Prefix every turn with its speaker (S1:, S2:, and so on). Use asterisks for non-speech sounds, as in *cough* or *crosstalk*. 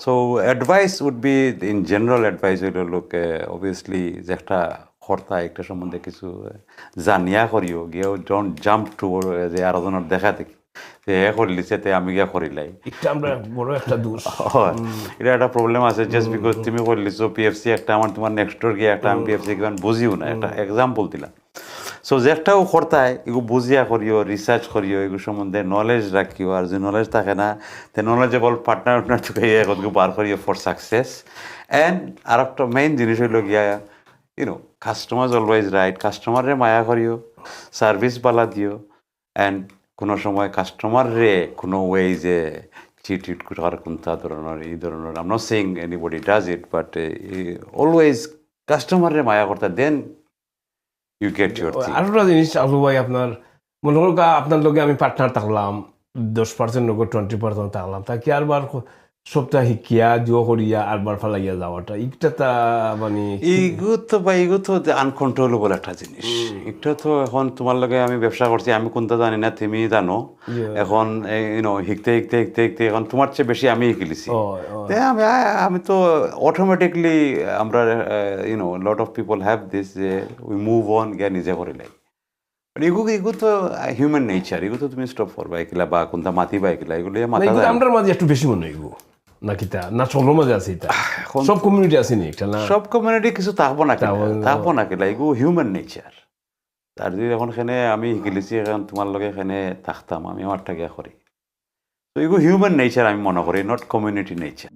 S1: So advice would be in general advice হইল লোকে obviously যে একটা কর্তা একটা সম্বন্ধে কিছু জানিয়া করিও। গিয়েও ডোন্ট জাম্প টু যে আরোজনের দেখা দেখি। যে এ করলিছে তে আমি গিয়া করিলাই।
S2: এটা আমরা বড় একটা দোষ। *laughs*
S1: এটা একটা প্রবলেম আছে জাস্ট বিকজ তুমি করলিছো পিএফসি একটা আমার তোমার নেক্সট ডোর গিয়ে একটা আমি পিএফসি কিমান বুঝিও না। একটা এক্সাম্পল দিলাম। সো যে একটাও কর্তায় এগুলো বুঝিয়া করিও রিসার্চ করিও এগুলো সম্বন্ধে নলেজ রাখিও আর যদি নলেজ থাকে না, তে নলেজেবল পার্টনার আপনার থেকে এগুলো বার করিও ফর সাকসেস অ্যান্ড আর একটা মেইন জিনিস হইল গিয়া ইউনো কাস্টমার অলওয়েজ রাইট কাস্টমারে মায়া করিও সার্ভিস বালা দিও অ্যান্ড কোনো সময় কাস্টমার রে কোনো ওয়ে যে চিট ইট করার কোনটা ধরনের এই ধরনের I'm not saying anybody does it but always কাস্টমারে মায়া করতে দেন ইউ গেট ইউর থিং
S2: আর জিনিস আলু ভাই আপনার মনে করুন আপনার লগে আমি পার্টনার থাকলাম দশ পার্সেন্ট লোক টোয়েন্টি পার্সেন্ট থাকলাম তা কি আরবার সপ্তাহ শিকিয়া জিও করিয়া আরবার ফালাইয়া যাওয়াটা ইটা তা মানে
S1: ইগো তো বা ইগো তো আনকন্ট্রোলেবল একটা জিনিস। এটা তো এখন তোমার লগে আমি ব্যবসা করছি আমি কোনটা জানি না তুমি জানো। এখন ইউনো শিখতে শিখতে শিখতে শিখতে এখন তোমার চেয়ে বেশি আমি শিখিলিছি
S2: ও, ও।
S1: তে আমি আমি তো অটোমেটিকলি আমরা you know lot of people have this যে উই মুভ অন গিয়া নিজে করে লাই এগু এগু তো হিউম্যান নেচার এগু তো তুমি স্টপ করবা এগুলা বা কোনটা মাতি বা এগুলা এগুলো যায় না।
S2: আমরার মাঝে একটু বেশি মনে হইব নাকি তা না সবার মাঝে আছে এটা সব কমিউনিটি আছে নি একটা না?
S1: সব কমিউনিটি কিছু থাকব না
S2: থাকব না।
S1: না কেলা এগু হিউম্যান নেচার তার যদি এখন এখানে আমি শিকিলিছি এখন তোমার লগে এখানে থাকতাম আমি আমার গিয়া করি তো এগু হিউম্যান নেচার আমি মনে করি নট কমিউনিটি নেচার